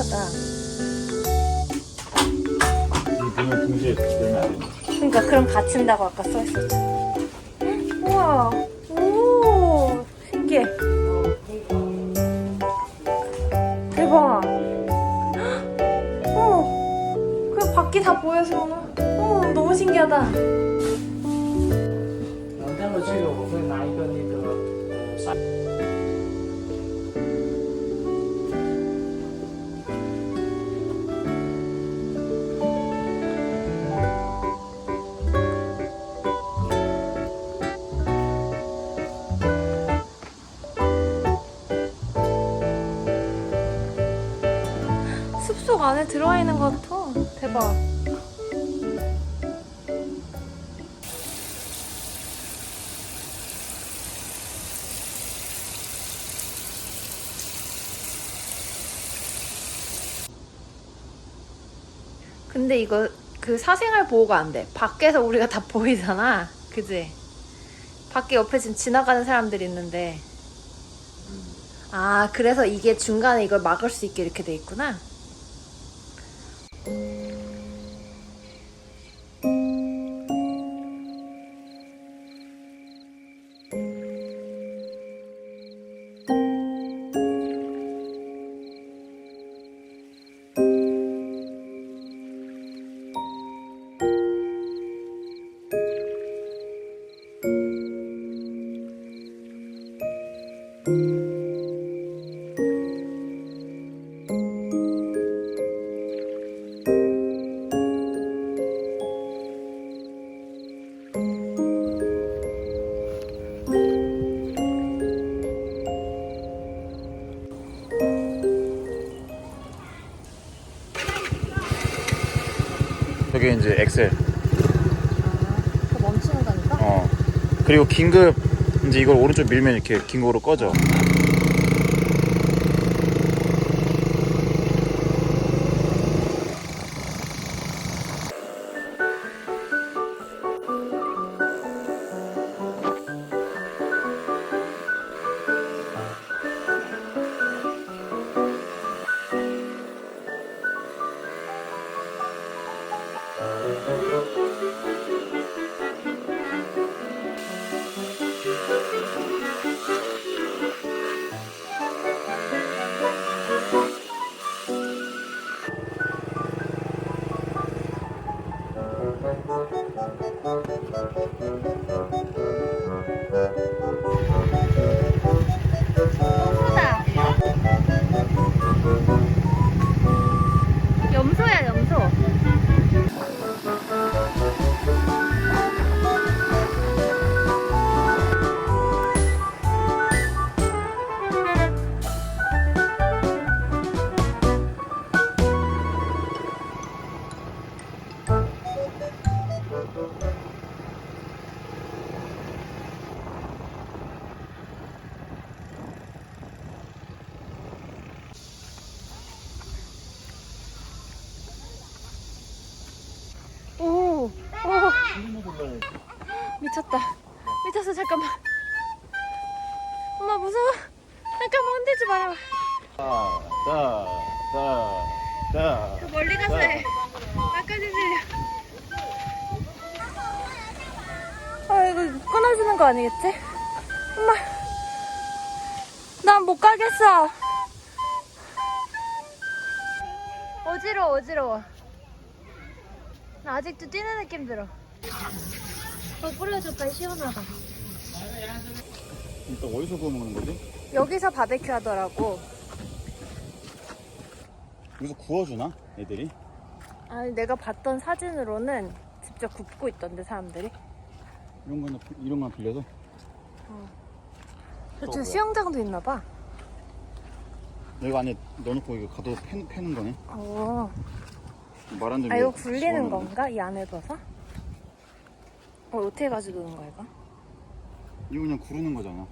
신기하다 이 눈을 동시에 들면 안 돼. 그러니까 그럼 갇힌다고 아까 써있었죠. 우와, 오, 신기해. 대박. 어, 그 밖이 다 보여서, 어, 너무 신기하다. 然后待会儿这个我会拿一个那个呃 숲속 안에 들어와 있는 것 같아. 대박. 근데 이거 그 사생활 보호가 안 돼. 밖에서 우리가 다 보이잖아. 그지? 밖에 옆에 지금 지나가는 사람들이 있는데. 아, 그래서 이게 중간에 이걸 막을 수 있게 이렇게 돼 있구나. 저게 이제 엑셀. 그 멈추는 거니까? 어. 그리고 긴급 이제 이걸 오른쪽 밀면 이렇게 긴급으로 꺼져. 엄마 무서워. 잠깐만 흔들지 자, 자. 그 멀리 가서 해. 들려. 아, 이거 끊어주는 거 아니겠지? 엄마. 난 못 가겠어. 어지러워, 어지러워. 나 아직도 뛰는 느낌 들어. 어, 뿌려줘, 빨리 시원하다. 이따 어디서 구워 먹는 거지? 여기서 바베큐 하더라고. 여기서 구워주나? 애들이? 아니, 내가 봤던 사진으로는 직접 굽고 있던데, 사람들이. 이런 거는 이런 거 빌려서? 저쪽 뭐야? 수영장도 있나 봐. 여기 안에 넣어놓고 이거 가둬 패, 패는 거네. 어. 말안 들리게. 아, 이거 굴리는 거. 건가? 이 안에 넣어서? 어, 어떻게 가지고 노는 거야, 이거? 이거 그냥 구르는 거잖아.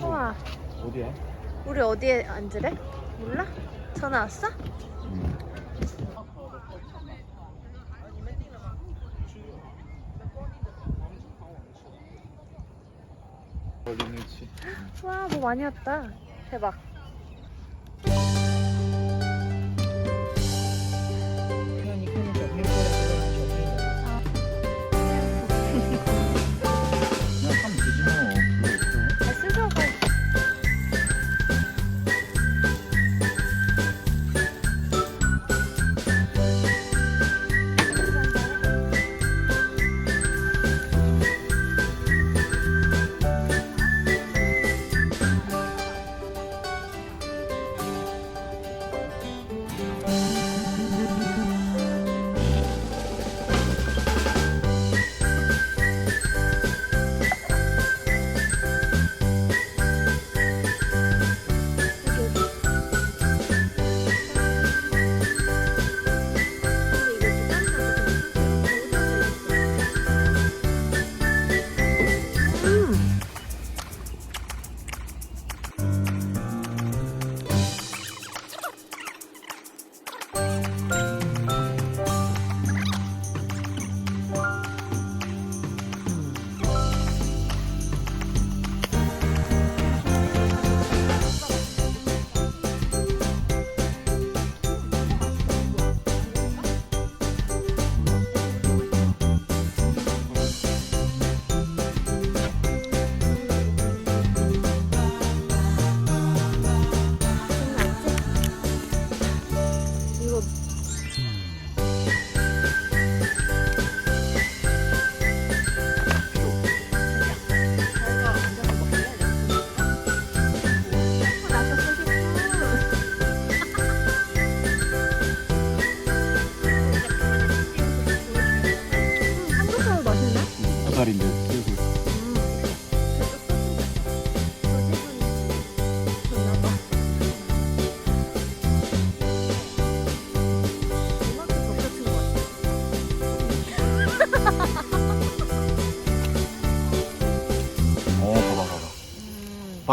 우와, 어디야? 우리 어디에 앉으래? 몰라? 전화 왔어? 걸리는지. 와, 뭐 많이 왔다. 대박.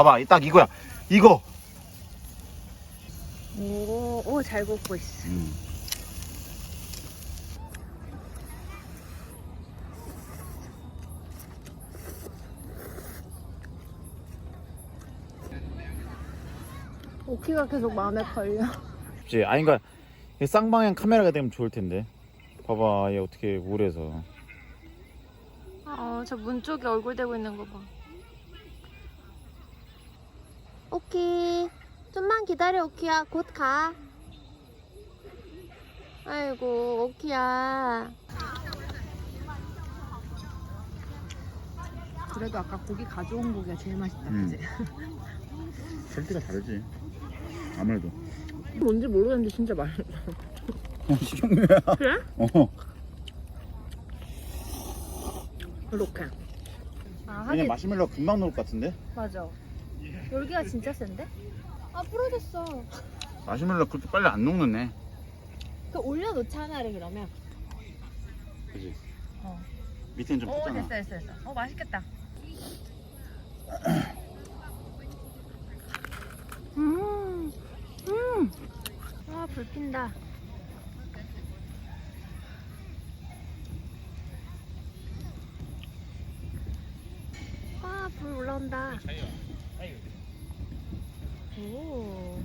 봐봐, 딱 이거야. 이거. 오, 오, 잘 굽고 있어. 음. 오키가 계속 마음에 걸려. 그치? 아니, 그니까, 쌍방향 카메라가 되면 좋을 텐데. 봐봐, 얘 어떻게 우울해서. 어, 저문 쪽에 얼굴 대고 있는 거 봐. 오키. 좀만 기다려, 오키야. 곧 가. 아이고, 오키야. 그래도 아까 고기 가져온 고기가 제일 맛있다, 음. 그지? 퀄리티가 다르지. 아무래도. 뭔지 모르겠는데 진짜 맛있어. 어, 식용유야. 그래? 어. 이렇게. 아, 그냥 하긴 마시멜로 금방 녹을 것 같은데? 맞아. 열기가 진짜 센데? 아, 부러졌어. 마시멜로 그렇게 빨리 안 녹는네. 그 올려놓자 하나를 그러면. 그지? 어. 밑에는 좀오 탔잖아. 됐어 됐어 됐어. 어 맛있겠다. 음, 음. 아, 불 핀다. 아, 불 올라온다. 오.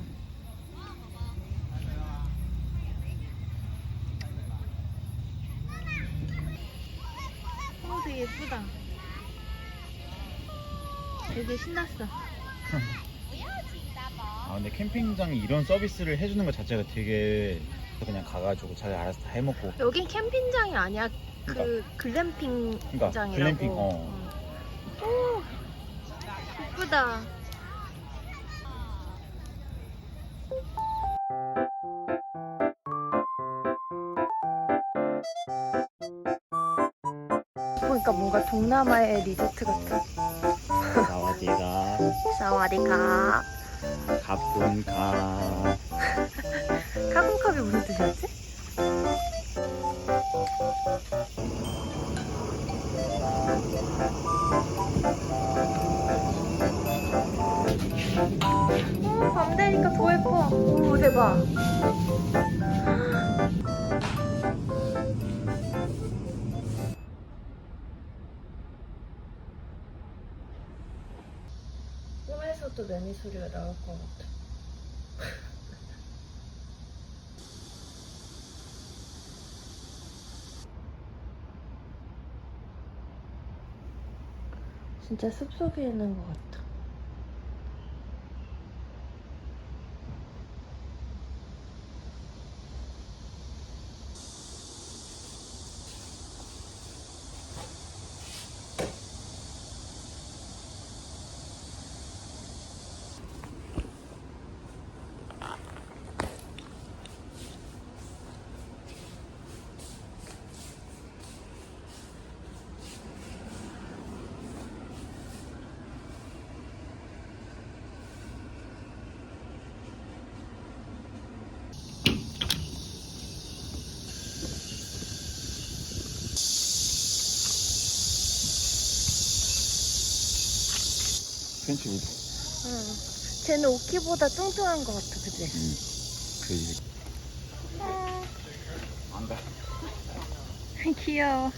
어, 되게 예쁘다. 되게 신났어. 아 근데 캠핑장이 이런 서비스를 해주는 것 자체가 되게 그냥 가가지고 잘 알아서 다 해먹고 여긴 캠핑장이 아니야. 그 글램핑장이라고. 그러니까 글램핑 그러니까 어. 음. 오, 예쁘다. 보니까 뭔가 동남아의 리조트 같아. 나와디가 사와디카. 가뿐가 카군컵이 무슨 뜻이었지? 어, 밤 되니까 더 예뻐. 오, 대박. 꿈에서도 매미 소리가 나올 것 같아. 진짜 숲속에 있는 것 같아. 팬츠 우 응. 쟤는 오키보다 뚱뚱한 것 같아, 그지? 그 안가 귀여워.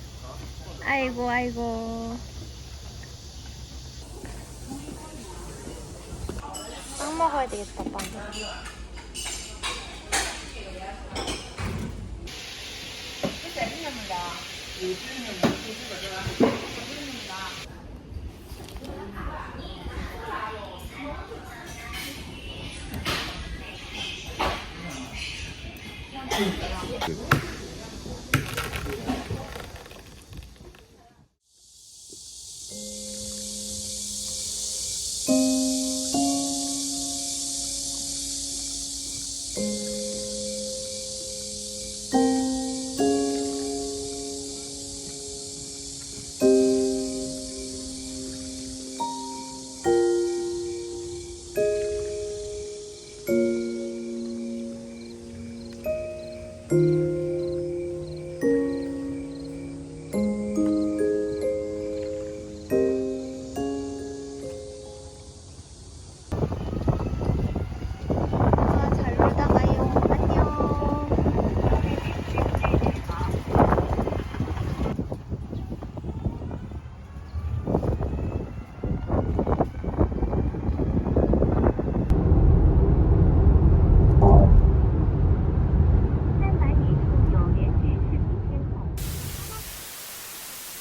아이고, 아이고. 빵 먹어야 되겠다, 빵. 아,